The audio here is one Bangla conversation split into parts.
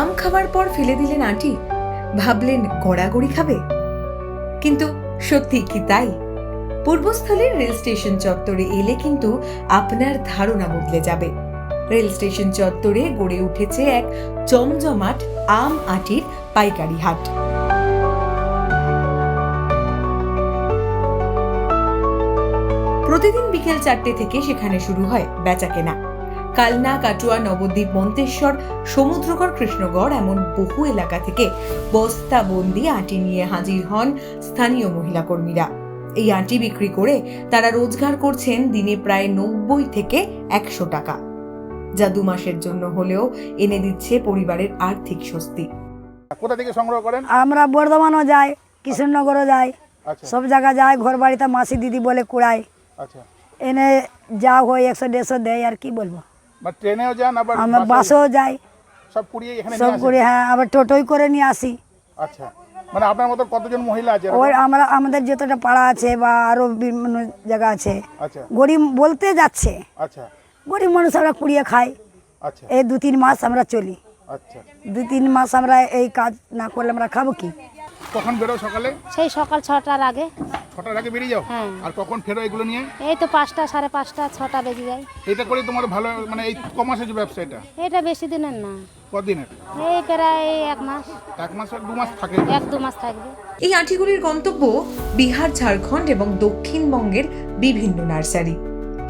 আম খাওয়ার পর ফেলে দিলেন আঁটি ভাবলেন, গড়াগড়ি খাবে? কিন্তু সত্যি কি তাই? পূর্বস্থলীর রেল স্টেশন চত্বরে এলে কিন্তু আপনার ধারণা বদলে যাবে। রেল স্টেশন চত্বরে গড়ে উঠেছে এক জমজমাট আম আটির পাইকারি হাট। প্রতিদিন বিকেল চারটে থেকে সেখানে শুরু হয় বেচাকেনা। কালনা কাটুয়া নবদ্বীপ মন্তেশ্বর সমুদ্রগড় কৃষ্ণগড় এমন বহু এলাকা থেকে বস্তাবন্দি আটি নিয়ে হাজির হন স্থানীয় মহিলা কর্মীরা। এই আটি বিক্রি করে তারা রোজগার করছেন দিনে প্রায় নব্বই থেকে একশো টাকা। যা দু মাসের জন্য হলেও এনে দিচ্ছে পরিবারের আর্থিক স্বস্তি। কোথা থেকে সংগ্রহ করেন? আমরা বর্ধমানও যাই কৃষ্ণনগরও যাই। আচ্ছা। সব জায়গা যাই ঘর বাড়িতে মাসি দিদি বলে কুড়াই আচ্ছা। এনে যা হয় একশো দেড়শো দেয় আর কি বলব? ট্রেনেও যান আবার আমরা বাসেও- যাই। সব পুড়িয়ে এখানে সব? করে হ্যাঁ আবার টোটোই করে নিয়ে আসি। আচ্ছা। মানে আপনার মতো কতজন মহিলা আছে ওই আমরা আমাদের যতটা পাড়া আছে বা আরও বিভিন্ন জায়গা আছে আচ্ছা। গরিব বলতে যাচ্ছে। আচ্ছা। গরিব মানুষ আমরা কুড়িয়ে খাই। আচ্ছা। এই দু তিন মাস আমরা চলি। আচ্ছা। দু তিন মাস আমরা এই কাজ না করলে আমরা খাব কি? কখন বেরো সকালে? সেই সকাল ছটার আগে। ছটার আগে বেরিয়ে যাও। হ্যাঁ। আর কখন ফেরো এগুলো নিয়ে? এই তো পাঁচটা সাড়ে পাঁচটা ছটা বেজে যায়। এটা করে তোমার ভালো মানে এই কমাসের যে ব্যবসা এটা? এটা বেশি দিনের না। কদিনের? এই প্রায় এক মাস। এক মাস আর দু মাস থাকে। এক দু মাস থাকবে। এই আঁটিগুলির গন্তব্য বিহার ঝাড়খণ্ড এবং দক্ষিণবঙ্গের বিভিন্ন নার্সারি।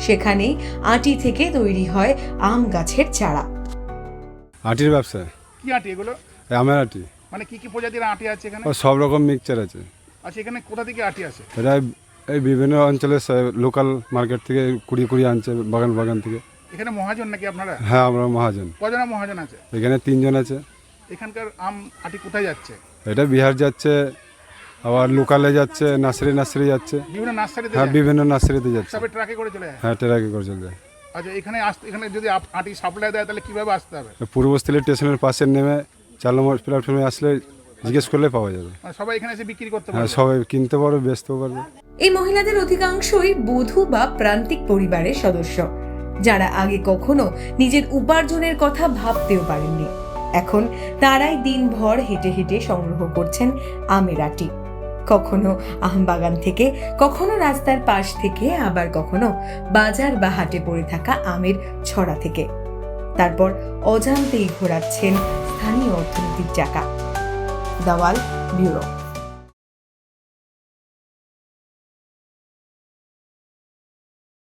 সেখানেই আটি থেকে তৈরি হয় আম গাছের চারা। আটির ব্যবসা? কি আটি এগুলো? আমের আটি। মানে কি কি প্রজাতির আটি আছে এখানে? সব রকম মিক্সচার আছে। আচ্ছা এখানে কোথা থেকে আটি আছে এটা এই বিভিন্ন অঞ্চলের লোকাল মার্কেট থেকে কুড়ি কুড়ি আনছে বাগান বাগান থেকে। এখানে মহাজন নাকি আপনারা? হ্যাঁ আমরা মহাজন। কজনা মহাজন আছে? এখানে তিনজন আছে। এখানকার আম আটি কোথায় যাচ্ছে? এটা বিহার যাচ্ছে আবার লোকালে যাচ্ছে নার্সারি নার্সারি যাচ্ছে। বিভিন্ন নার্সারিতে হ্যাঁ বিভিন্ন নার্সারিতে যাচ্ছে। সবে ট্রাকে করে চলে যায়? হ্যাঁ টেরাকে করে চলছে আচ্ছা এখানে আসতে এখানে যদি আটি সাপ্লাই দেয় তাহলে কীভাবে আসতে হবে? পূর্বস্থলী স্টেশনের পাশে নেমে চার নম্বর প্ল্যাটফর্মে আসলে জিজ্ঞেস করলে পাওয়া যাবে। মানে সবাই এখানে এসে বিক্রি করতে হ্যাঁ পারবে। সবাই কিনতে পারবে বেচতেও পারবে। এই মহিলাদের অধিকাংশই বধূ বা প্রান্তিক পরিবারের সদস্য যারা আগে কখনো নিজের উপার্জনের কথা ভাবতেও পারেননি। এখন তারাই দিনভর হেঁটে হেঁটে সংগ্রহ করছেন আমের আটি। কখনো আম বাগান থেকে কখনো রাস্তার পাশ থেকে আবার কখনো বাজার বা হাটে পড়ে থাকা আমের ছড়া থেকে। তারপর অজান্তেই ঘোরাচ্ছেন স্থানীয় অর্থনীতির চাকা। Daval Bureau.